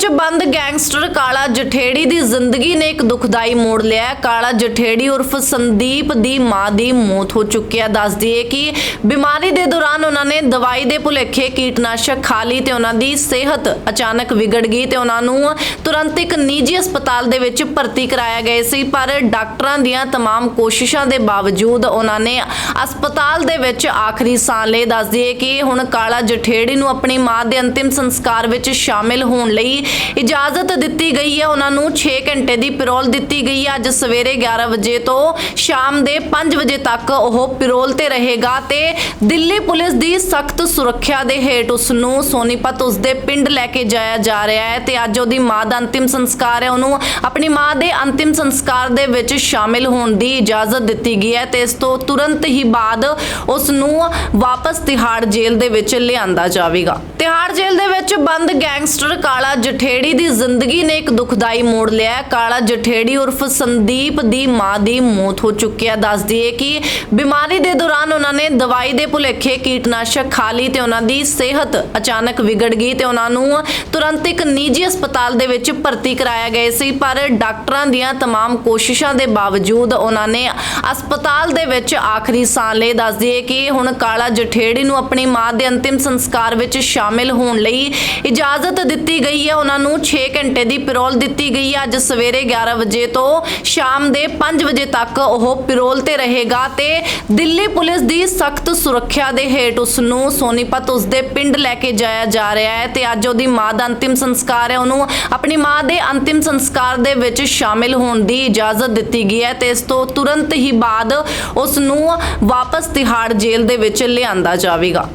ਵਿੱਚ ਬੰਦ ਗੈਂਗਸਟਰ ਕਾਲਾ ਜਠੇੜੀ ਦੀ ਜ਼ਿੰਦਗੀ ਨੇ ਇੱਕ ਦੁਖਦਾਈ ਮੋੜ ਲਿਆ ਹੈ ਕਾਲਾ ਜਠੇੜੀ ਉਰਫ ਸੰਦੀਪ ਦੀ ਮਾਂ ਦੀ ਮੌਤ ਹੋ ਚੁੱਕੀ ਹੈ ਦੱਸਦੀ ਹੈ ਕਿ ਬਿਮਾਰੀ ਦੇ ਦੌਰਾਨ ਉਹਨਾਂ ਨੇ ਦਵਾਈ ਦੇ ਭੁਲੇਖੇ ਕੀਟਨਾਸ਼ਕ ਖਾ ਲਈ ਤੇ ਉਹਨਾਂ ਦੀ ਸਿਹਤ ਅਚਾਨਕ ਵਿਗੜ ਗਈ ਤੇ ਉਹਨਾਂ ਨੂੰ ਤੁਰੰਤ ਇੱਕ ਨਿੱਜੀ ਹਸਪਤਾਲ ਦੇ ਵਿੱਚ ਭਰਤੀ ਕਰਾਇਆ ਗਿਆ ਸੀ ਪਰ ਡਾਕਟਰਾਂ ਦੀਆਂ तमाम ਕੋਸ਼ਿਸ਼ਾਂ ਦੇ ਬਾਵਜੂਦ ਉਹਨਾਂ ਨੇ ਹਸਪਤਾਲ ਦੇ ਵਿੱਚ ਆਖਰੀ ਸਾਹ ਲਏ ਦੱਸਦੀ ਹੈ ਕਿ ਹੁਣ ਕਾਲਾ ਜਠੇੜੀ ਨੂੰ ਆਪਣੀ ਮਾਂ ਦੇ ਅੰਤਿਮ ਸੰਸਕਾਰ ਵਿੱਚ ਸ਼ਾਮਿਲ ਹੋਣ ਲਈ ਇਜਾਜ਼ਤ ਦਿੱਤੀ ਗਈ ਹੈ। ਉਹਨਾਂ ਨੂੰ 6 ਘੰਟੇ ਦੀ ਪੈਰੋਲ ਦਿੱਤੀ ਗਈ ਹੈ। ਅੱਜ ਸਵੇਰੇ 11 ਵਜੇ ਤੋਂ ਸ਼ਾਮ ਦੇ 5 ਵਜੇ ਤੱਕ ਉਹ ਪੈਰੋਲ ਤੇ ਰਹੇਗਾ ਤੇ ਦਿੱਲੀ ਪੁਲਿਸ ਦੀ ਸਖਤ ਸੁਰੱਖਿਆ ਦੇ ਹੇਠ ਉਸ ਨੂੰ ਸੋਨੀਪਤ ਉਸ ਦੇ ਪਿੰਡ ਲੈ ਕੇ ਜਾਇਆ ਜਾ ਰਿਹਾ ਹੈ ਤੇ ਅੱਜ ਉਹਦੀ ਮਾਂ ਦਾ ਅੰਤਿਮ ਸੰਸਕਾਰ ਹੈ। ਉਹਨੂੰ ਆਪਣੀ ਮਾਂ ਦੇ ਅੰਤਿਮ ਸੰਸਕਾਰ ਦੇ ਵਿੱਚ ਸ਼ਾਮਿਲ ਹੋਣ ਦੀ ਇਜਾਜ਼ਤ ਦਿੱਤੀ ਗਈ ਹੈ ਤੇ ਇਸ ਤੋਂ ਤੁਰੰਤ ਹੀ ਬਾਅਦ ਉਸ ਨੂੰ ਵਾਪਸ ਤਿਹਾੜ ਜੇਲ੍ਹ ਦੇ ਵਿੱਚ ਲਿਆਂਦਾ ਜਾਵੇਗਾ। ਤਿਹਾੜ ਜੇਲ੍ਹ ਦੇ ਵਿੱਚ ਬੰਦ ਗੈਂਗਸਟਰ ਕਾਲਾ ਜਠੇੜੀ ਦੀ ਜ਼ਿੰਦਗੀ ਨੇ ਇੱਕ ਦੁਖਦਾਈ ਮੋੜ ਲਿਆ ਹੈ ਕਾਲਾ ਜਠੇੜੀ ਉਰਫ ਸੰਦੀਪ ਦੀ ਮਾਂ ਦੀ ਮੌਤ ਹੋ ਚੁੱਕੀ ਹੈ ਦੱਸਦੀ ਹੈ ਕਿ ਬਿਮਾਰੀ ਦੇ ਦੌਰਾਨ ਉਹਨਾਂ ਨੇ ਦਵਾਈ ਦੇ ਭੁਲੇਖੇ ਕੀਟਨਾਸ਼ਕ ਖਾ ਲਈ ਤੇ ਉਹਨਾਂ ਦੀ ਸਿਹਤ ਅਚਾਨਕ ਵਿਗੜ ਗਈ ਤੇ ਉਹਨਾਂ ਨੂੰ ਤੁਰੰਤ ਇੱਕ ਨਿੱਜੀ ਹਸਪਤਾਲ ਦੇ ਵਿੱਚ ਭਰਤੀ ਕਰਾਇਆ ਗਿਆ ਸੀ ਪਰ ਡਾਕਟਰਾਂ ਦੀਆਂ तमाम ਕੋਸ਼ਿਸ਼ਾਂ ਦੇ ਬਾਵਜੂਦ ਉਹਨਾਂ ਨੇ ਹਸਪਤਾਲ ਦੇ ਵਿੱਚ ਆਖਰੀ ਸਾਹ ਲਏ ਦੱਸਦੀ ਹੈ ਕਿ ਹੁਣ ਕਾਲਾ ਜਠੇੜੀ ਨੂੰ ਆਪਣੀ ਮਾਂ ਦੇ ਅੰਤਿਮ ਸੰਸਕਾਰ ਵਿੱਚ ਸ਼ਾਮਿਲ ਹੋਣ ਲਈ ਇਜਾਜ਼ਤ ਦਿੱਤੀ ਗਈ ਹੈ। ਉਹਨਾਂ ਨੂੰ 6 ਘੰਟੇ ਦੀ ਪੈਰੋਲ ਦਿੱਤੀ ਗਈ ਹੈ। ਅੱਜ ਸਵੇਰੇ 11 ਵਜੇ ਤੋਂ ਸ਼ਾਮ ਦੇ 5 ਵਜੇ ਤੱਕ ਉਹ ਪੈਰੋਲ ਤੇ ਰਹੇਗਾ ਤੇ ਦਿੱਲੀ ਪੁਲਿਸ ਦੀ ਸਖਤ ਸੁਰੱਖਿਆ ਦੇ ਹੇਠ ਉਸ ਨੂੰ ਸੋਨੀਪਤ ਉਸ ਦੇ ਪਿੰਡ ਲੈ ਕੇ ਜਾਇਆ ਜਾ ਰਿਹਾ ਹੈ ਤੇ ਅੱਜ ਉਹਦੀ ਮਾਂ ਦਾ ਅੰਤਿਮ ਸੰਸਕਾਰ ਹੈ। ਉਹਨੂੰ ਆਪਣੀ ਮਾਂ ਦੇ ਅੰਤਿਮ ਸੰਸਕਾਰ ਦੇ ਵਿੱਚ ਸ਼ਾਮਿਲ ਹੋਣ ਦੀ ਇਜਾਜ਼ਤ ਦਿੱਤੀ ਗਈ ਹੈ ਤੇ ਇਸ ਤੋਂ ਤੁਰੰਤ ਹੀ ਬਾਅਦ ਉਸ ਨੂੰ ਵਾਪਸ ਤਿਹਾੜ ਜੇਲ੍ਹ ਦੇ ਵਿੱਚ ਲਿਆਂਦਾ ਜਾਵੇਗਾ।